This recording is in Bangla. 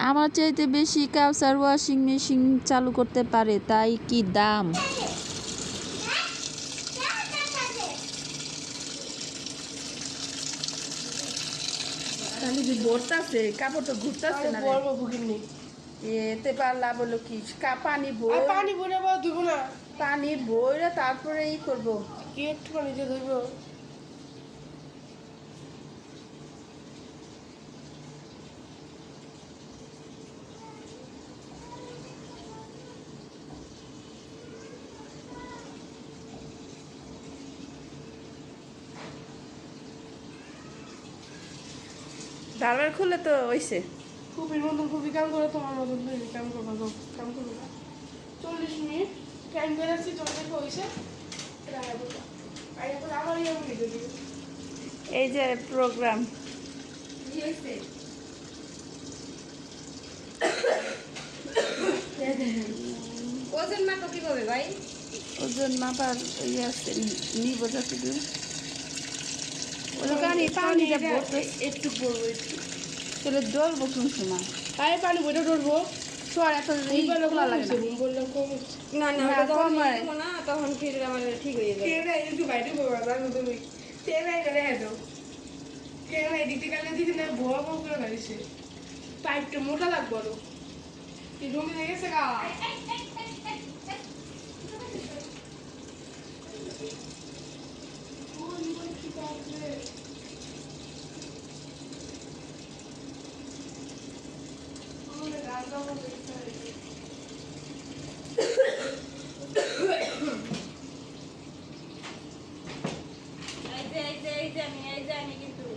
আমার চাইতে বেশি কাউসার ওয়াশিং মেশিন চালু করতে পারে তাই কি দাম? ভরতাছে কাপড় তো ঘুরতাছে না বলব বুকিং এতে পারলা বলো কি পানি বই পানি ভরে ধুবো না। পানি বইরে তারপরে ই করব। কি একটু পানি ধুবো ধারবার খুলে তো হইছে। খুবই মতন খুবই কাম করে তোমার মতন তুমি কাম করব কাম করব। না। চল্লিশ মিনিট টাইম করে আসছি হয়েছে দিতে দিবে এই যে প্রোগ্রাম ওজন মাপো কীভাবে ভাই? ওজন মাপার ইয়ে আছে নিব যতদূর। পানিটা ভরতে একটু। পড়ব একটু। তাহলে কোন সময়? আরে পানি ভরে ধরবো। তো এত খোলা লাগে না। না না না, ওটা যখন কম। নিবো না তখন ফির আমার ঠিক হয়ে যাবে। একটু বাইরে তুমি করে হেঁটো তেল এদিকে গেলে দিদি না ভুয়া ভুয়া করে গাড়িছে পাইপটা মোটা লাগবো এই যে আমি এই যে আমি কিন্তু